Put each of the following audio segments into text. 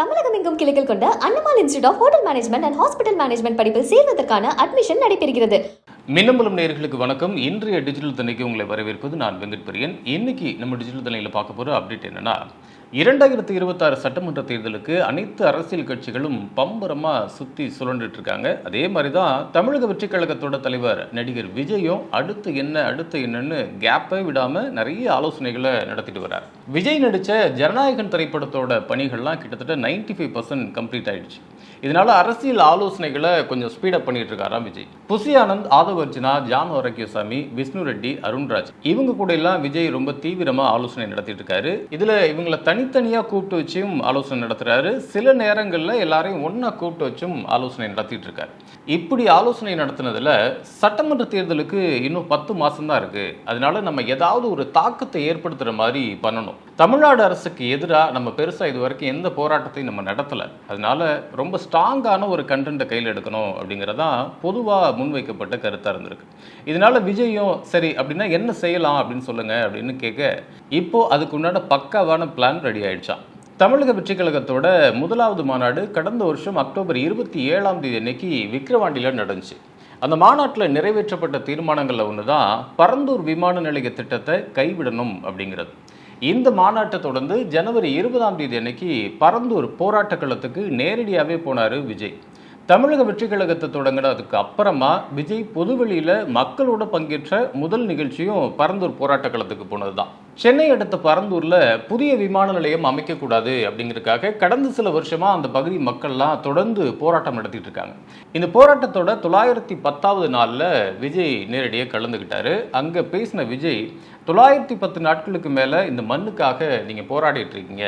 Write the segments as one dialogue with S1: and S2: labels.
S1: தமிழகம் எங்கும் கிளைகள் கொண்ட Annamal institute of hotel management and hospital management படிப்பில் சேர்வதற்கான அட்மிஷன் நடைபெறுகிறது.
S2: மின்னம்பலம் நேர்களுக்கு வணக்கம். இன்றைய டிஜிட்டல் தன்னைக்கு உங்களை வரவேற்பது நான் வெங்கட் பிரியன். இன்னைக்கு நம்ம டிஜிட்டல் தன்னையில் பார்க்க போகிற அப்டேட் என்னன்னா இரண்டாயிரத்தி இருபத்தாறு சட்டமன்ற தேர்தலுக்கு அனைத்து அரசியல் கட்சிகளும் பம்பரமாக சுற்றி சுழண்டுட்டு இருக்காங்க அதே மாதிரி தான் தமிழக வெற்றிக் கழகத்தோட தலைவர் நடிகர் விஜயும் அடுத்து என்ன அடுத்து என்னன்னு கேப்பை விடாமல் நிறைய ஆலோசனைகளை நடத்திட்டு வர்றார். விஜய் நடித்த ஜனநாயகன் திரைப்படத்தோட பணிகள்லாம் கிட்டத்தட்ட நைன்டி ஃபைவ் பர்சன்ட் கம்ப்ளீட் ஆயிடுச்சு. இதனால அரசியல் ஆலோசனைகளை கொஞ்சம் ஸ்பீடப் பண்ணிட்டு இருக்காராம் விஜய். புசி ஆனந்த் ஆதவ் அர்ஜுனா ஜான் ஆரோக்கியசாமி விஷ்ணு ரெட்டி அருண்ராஜ் இவங்க கூட எல்லாம் விஜய் ரொம்ப தீவிரமா ஆலோசனை நடத்திட்டு இருக்காரு. இதுல இவங்களை தனித்தனியா கூப்பிட்டு வச்சும் ஆலோசனை நடத்துறாரு. சில நேரங்கள்ல எல்லாரையும் ஒண்ணா கூப்பிட்டு வச்சும் ஆலோசனை நடத்திட்டு இருக்காரு. இப்படி ஆலோசனை நடத்தினதுல சட்டமன்ற தேர்தலுக்கு இன்னும் பத்து மாசம் தான் இருக்கு. அதனால நம்ம ஏதாவது ஒரு தாக்கத்தை ஏற்படுத்துற மாதிரி பண்ணணும். தமிழ்நாடு அரசுக்கு எதிராக நம்ம பெருசா இது வரைக்கும் எந்த போராட்டத்தையும் நம்ம நடத்தல. அதனால ரொம்ப ரொம்ப ஸ்ட்ராங்கான ஒரு கண்டென்ட்டை கையில் எடுக்கணும் அப்படிங்கிறதான் பொதுவாக முன்வைக்கப்பட்ட கருத்தாக இருந்திருக்கு. இதனால விஜயும் சரி அப்படின்னா என்ன செய்யலாம் அப்படின்னு சொல்லுங்கள் அப்படின்னு கேட்க இப்போ அதுக்கு உண்டான பக்காவான பிளான் ரெடி ஆயிடுச்சான் தமிழக வெற்றி கழகத்தோட முதலாவது மாநாடு கடந்த வருஷம் அக்டோபர் இருபத்தி ஏழாம் தேதி அன்னைக்கு விக்கிரவாண்டியில் நடந்துச்சு. அந்த மாநாட்டில் நிறைவேற்றப்பட்ட தீர்மானங்களில் ஒன்று தான் பரந்தூர் விமான நிலைய திட்டத்தை கைவிடணும் அப்படிங்கிறது. இந்த மாநாட்டை தொடர்ந்து ஜனவரி இருபதாம் தேதி அன்னைக்கு பரந்தூர் போராட்ட களத்துக்கு நேரடியாகவே போனார் விஜய். தமிழக வெற்றி கழகத்தை தொடங்கினதுக்கு அப்புறமா விஜய் பொதுவெளியில் மக்களோட பங்கேற்ற முதல் நிகழ்ச்சியும் பரந்தூர் போராட்ட களத்துக்கு போனது தான் சென்னை அடுத்த பரந்தூரில் புதிய விமான நிலையம் அமைக்கக்கூடாது அப்படிங்கிறதுக்காக கடந்த சில வருஷமாக அந்த பகுதி மக்கள்லாம் தொடர்ந்து போராட்டம் நடத்திட்டு இருக்காங்க. இந்த போராட்டத்தோட தொள்ளாயிரத்தி பத்தாவது நாளில் விஜய் நேரடியாக கலந்துக்கிட்டாரு அங்கே பேசின விஜய் தொள்ளாயிரத்தி பத்து நாட்களுக்கு மேலே இந்த மண்ணுக்காக நீங்கள் போராடிட்டு இருக்கீங்க.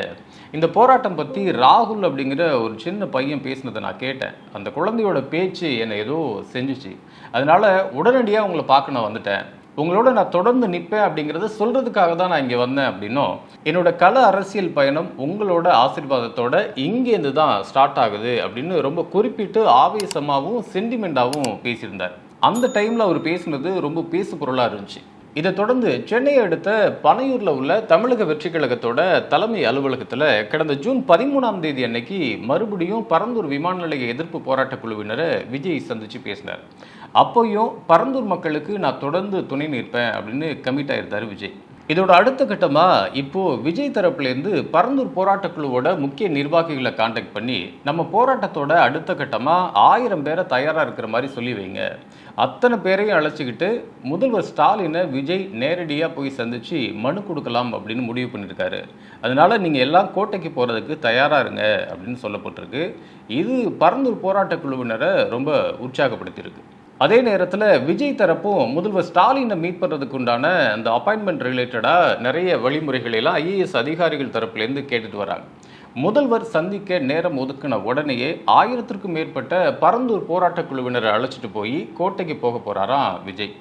S2: இந்த போராட்டம் பற்றி ராகுல் அப்படிங்கிற ஒரு சின்ன பையன் பேசினதை நான் கேட்டேன். அந்த குழந்தையோட பேச்சு என்னை ஏதோ செஞ்சுச்சு. அதனால் உடனடியாக உங்களை பார்க்க நான் வந்துட்டேன். உங்களோட நான் தொடர்ந்து நிற்பேன் அப்படிங்கிறத சொல்கிறதுக்காக தான் நான் இங்கே வந்தேன் அப்படின்னும் என்னோட கல அரசியல் பயணம் உங்களோட ஆசீர்வாதத்தோட இங்கேருந்து தான் ஸ்டார்ட் ஆகுது அப்படின்னு ரொம்ப குறிப்பிட்டு ஆவேசமாகவும் சென்டிமெண்ட்டாகவும் பேசியிருந்தார். அந்த டைமில் அவர் பேசினது ரொம்ப பேசு பொருளாக இருந்துச்சு. இதை தொடர்ந்து சென்னையை அடுத்த பனையூரில் உள்ள தமிழக வெற்றி கழகத்தோட தலைமை அலுவலகத்தில் கடந்த ஜூன் பதிமூணாம் தேதி அன்னைக்கு மறுபடியும் பரந்தூர் விமான நிலைய எதிர்ப்பு போராட்ட குழுவினரை விஜய் சந்திச்சு பேசினார். அப்போயும் பரந்தூர் மக்களுக்கு நான் தொடர்ந்து துணை நிற்பேன் அப்படின்னு கமிட் ஆயிருந்தார் விஜய். இதோட அடுத்த கட்டமாக இப்போது விஜய் தரப்புலேருந்து பரந்தூர் போராட்டக்குழுவோட முக்கிய நிர்வாகிகளை காண்டாக்ட் பண்ணி நம்ம போராட்டத்தோட அடுத்த கட்டமாக ஆயிரம் பேரை தயாராக இருக்கிற மாதிரி சொல்லி வைங்க. அத்தனை பேரையும் அழைச்சிக்கிட்டு முதல்வர் ஸ்டாலினை விஜய் நேரடியாக போய் சந்தித்து மனு கொடுக்கலாம் அப்படின்னு முடிவு பண்ணியிருக்காரு. அதனால நீங்கள் எல்லாம் கோட்டைக்கு போகிறதுக்கு தயாராக இருங்க அப்படின்னு சொல்லப்பட்டிருக்கு. இது பரந்தூர் போராட்டக்குழுவினரை ரொம்ப உற்சாகப்படுத்தியிருக்கு. அதே நேரத்தில் விஜய் தரப்பும் முதல்வர் ஸ்டாலினை மீட் பண்ணுறதுக்கு உண்டான அந்த அப்பாயின்மெண்ட் ரிலேட்டடாக நிறைய வழிமுறைகளெல்லாம் ஐஏஎஸ் அதிகாரிகள் தரப்புலேருந்து கேட்டுட்டு வராங்க. முதல்வர் சந்திக்க நேரம் ஒதுக்கின உடனேயே ஆயிரத்திற்கும் மேற்பட்ட பரந்தூர் போராட்ட குழுவினரை அழைச்சிட்டு போய் கோட்டைக்கு போக போகிறாராம் விஜய்.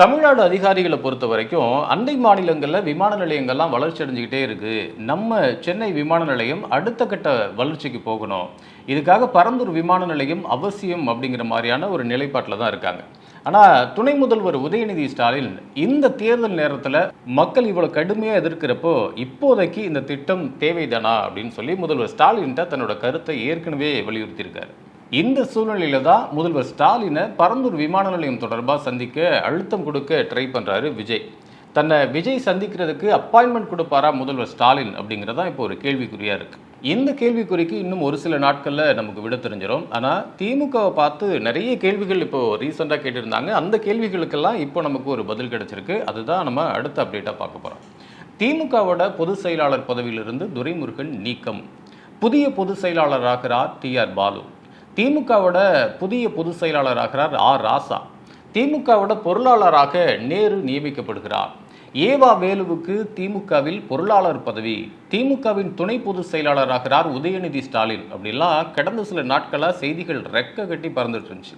S2: தமிழ்நாடு அதிகாரிகளை பொறுத்த வரைக்கும் அண்டை மாநிலங்களில் விமான நிலையங்கள்லாம் வளர்ச்சி அடைஞ்சிக்கிட்டே இருக்குது நம்ம சென்னை விமான நிலையம் அடுத்த கட்ட வளர்ச்சிக்கு போகணும். இதுக்காக பரந்தூர் விமான நிலையம் அவசியம் அப்படிங்கிற மாதிரியான ஒரு நிலைப்பாட்டில் தான் இருக்காங்க. ஆனால் துணை முதல்வர் உதயநிதி ஸ்டாலின் இந்த தேர்தல் நேரத்தில் மக்கள் இவ்வளோ கடுமையாக எதிர்க்கிறப்போ இப்போதைக்கு இந்த திட்டம் தேவைதானா அப்படின்னு சொல்லி முதல்வர் ஸ்டாலின்கிட்ட தன்னோட கருத்தை ஏற்கனவே வலியுறுத்தியிருக்காரு. இந்த சூழ்நிலையில தான் முதல்வர் ஸ்டாலினை பரந்தூர் விமான நிலையம் தொடர்பாக சந்திக்க அழுத்தம் கொடுக்க ட்ரை பண்ணுறாரு விஜய். தன்னை விஜய் சந்திக்கிறதுக்கு அப்பாயின்மெண்ட் கொடுப்பாரா முதல்வர் ஸ்டாலின் அப்படிங்கிறதா இப்போ ஒரு கேள்விக்குறியாக இருக்குது இந்த கேள்விக்குறிக்கு இன்னும் ஒரு சில நாட்களில் நமக்கு விட தெரிஞ்சிடும் ஆனால் திமுகவை பார்த்து நிறைய கேள்விகள் இப்போ ரீசெண்டாக கேட்டிருந்தாங்க. அந்த கேள்விகளுக்கெல்லாம் இப்போ நமக்கு ஒரு பதில் கிடைச்சிருக்கு. அதுதான் நம்ம அடுத்த அப்டேட்டாக பார்க்க போகிறோம் திமுகவோட பொதுச் செயலாளர் பதவியிலிருந்து துரைமுருகன் நீக்கம். புதிய பொதுச் செயலாளராகிறார் டி ஆர் பாலு. திமுகவோட புதிய பொதுச் செயலாளராகிறார் ஆர் ராசா. திமுகவோட பொருளாளராக நேரு நியமிக்கப்படுகிறார். ஏவா வேலுவுக்கு திமுகவில் பொருளாளர் பதவி. திமுகவின் துணை பொதுச் செயலாளராகிறார் உதயநிதி ஸ்டாலின். அப்படிலாம் கடந்த சில நாட்களாக செய்திகள் ரெக்க கட்டி பறந்துட்டு இருந்துச்சு.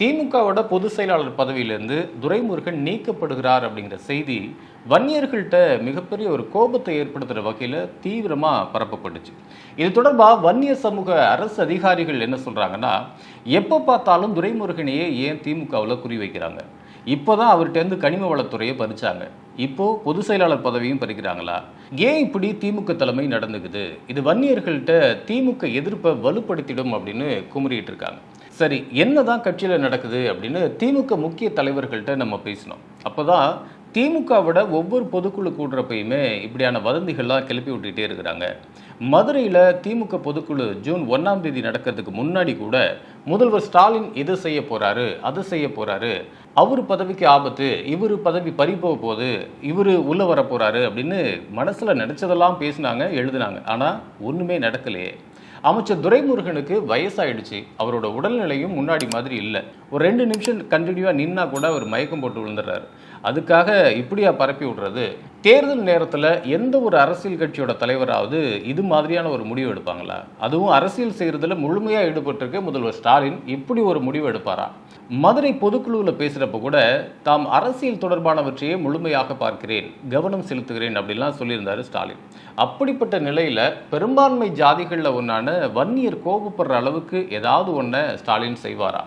S2: திமுகவோட பொதுச் செயலாளர் பதவியிலிருந்து துரைமுருகன் நீக்கப்படுகிறார் அப்படிங்கிற செய்தி வன்னியர்கள்ட்ட மிகப்பெரிய ஒரு கோபத்தை ஏற்படுத்துகிற வகையில் தீவிரமாக பரப்பப்பட்டுச்சு. இது தொடர்பாக வன்னிய சமூக அரசு அதிகாரிகள் என்ன சொல்கிறாங்கன்னா எப்போ பார்த்தாலும் துரைமுருகனையே ஏன் திமுகவில் குறி வைக்கிறாங்க இப்போ தான் அவர்கிட்டேருந்து கனிம வளத்துறையை பறிச்சாங்க. இப்போது பொதுச் செயலாளர் பதவியும் பறிக்கிறாங்களா? ஏன் இப்படி திமுக தலைமை நடந்துக்குது? இது வன்னியர்கள்ட்ட திமுக எதிர்ப்பை வலுப்படுத்திடும் அப்படின்னு குமுறிகிட்டு இருக்காங்க. சரி என்னதான் கட்சியில் நடக்குது அப்படின்னு திமுக முக்கிய தலைவர்கள்ட்ட நம்ம பேசினோம். அப்பதான் திமுகவோட ஒவ்வொரு பொதுக்குழு கூடுறப்பையுமே இப்படியான வதந்திகள்லாம் கிளப்பி விட்டுகிட்டே இருக்கிறாங்க. மதுரையில் திமுக பொதுக்குழு ஜூன் ஒன்றாம் தேதி நடக்கிறதுக்கு முன்னாடி கூட முதல்வர் ஸ்டாலின் இது செய்ய போகிறாரு அது செய்ய போகிறாரு அவர் பதவிக்கு ஆபத்து இவர் பதவி பறி போக போகுது இவர் உள்ளே வர அப்படின்னு மனசில் நினச்சதெல்லாம் பேசினாங்க எழுதினாங்க. ஆனால் ஒன்றுமே நடக்கலையே. அமைச்சர் துரைமுருகனுக்கு வயசாயிடுச்சு. அவரோட உடல்நிலையும் முன்னாடி மாதிரி இல்லை. ஒரு ரெண்டு நிமிஷம் கண்டினியூவாக நின்னா கூட அவர் மயக்கம் போட்டு விழுந்துடுறாரு. அதுக்காக இப்படியா பரப்பி விடுறது? தேர்தல் நேரத்தில் எந்த ஒரு அரசியல் கட்சியோட தலைவராவது இது மாதிரியான ஒரு முடிவு எடுப்பாங்களா? அதுவும் அரசியல் செய்கிறதுல முழுமையாக ஈடுபட்டிருக்க முதல்வர் ஸ்டாலின் இப்படி ஒரு முடிவு எடுப்பாரா? மதுரை பொதுக்குழுவில் பேசுகிறப்ப கூட தாம் அரசியல் தொடர்பானவற்றையே முழுமையாக பார்க்கிறேன் கவனம் செலுத்துகிறேன் அப்படிலாம் சொல்லியிருந்தார் ஸ்டாலின். அப்படிப்பட்ட நிலையில் பெரும்பான்மை ஜாதிகளில் ஒன்றான வன்னியர் கோபப்படுற அளவுக்கு ஏதாவது ஒன்றை ஸ்டாலின் செய்வாரா?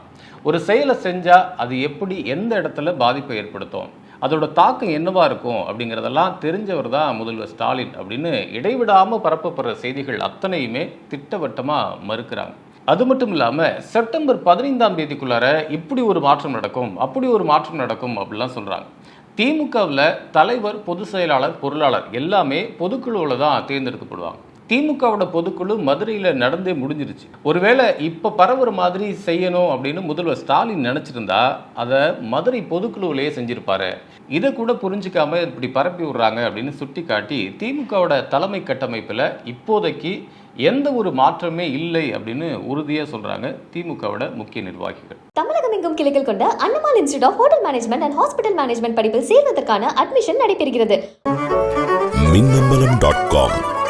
S2: ஒரு செயலை செஞ்சால் அது எப்படி எந்த இடத்துல பாதிப்பை ஏற்படுத்தும்? அதோட தாக்கம் என்னவா இருக்கும் அப்படிங்கிறதெல்லாம் தெரிஞ்சவர் தான் முதல்வர் ஸ்டாலின் அப்படின்னு இடைவிடாமல் பரப்பப்படுற செய்திகள் அத்தனையுமே திட்டவட்டமாக மறுக்கிறாங்க. அது மட்டும் இல்லாமல் செப்டம்பர் பதினைந்தாம் தேதிக்குள்ளார இப்படி ஒரு மாற்றம் நடக்கும் அப்படி ஒரு மாற்றம் நடக்கும் அப்படிலாம் சொல்கிறாங்க திமுகவில் தலைவர் பொதுச் செயலாளர் பொருளாளர் எல்லாமே பொதுக்குழுவில் தான் தேர்ந்தெடுக்கப்படுவாங்க. திமுகவோட பொதுக்குழு மதுரையில் நடந்தே முடிஞ்சிருச்சு. ஒருவேளை இப்போ பரவுற மாதிரி செய்யணும் அப்படின்னு முதல்வர் ஸ்டாலின் நினச்சிருந்தா அதை மதுரை பொதுக்குழுவிலேயே செஞ்சிருப்பாரு. இதை கூட புரிஞ்சுக்காம இப்படி பரப்பி விடுறாங்க அப்படின்னு சுட்டி காட்டி திமுகவோட தலைமை கட்டமைப்பில் இப்போதைக்கு எந்த ஒரு மாற்றமே இல்லை அப்படின்னு உறுதியாக சொல்கிறாங்க திமுகவோட முக்கிய நிர்வாகிகள்.
S1: தமிழகம் எங்கும் கிளைகள் கொண்ட Annamal institute of hotel management and hospital management படிப்பில் சேர்வதற்கான அட்மிஷன் நடைபெறுகிறது.
S3: Minnambalam dot com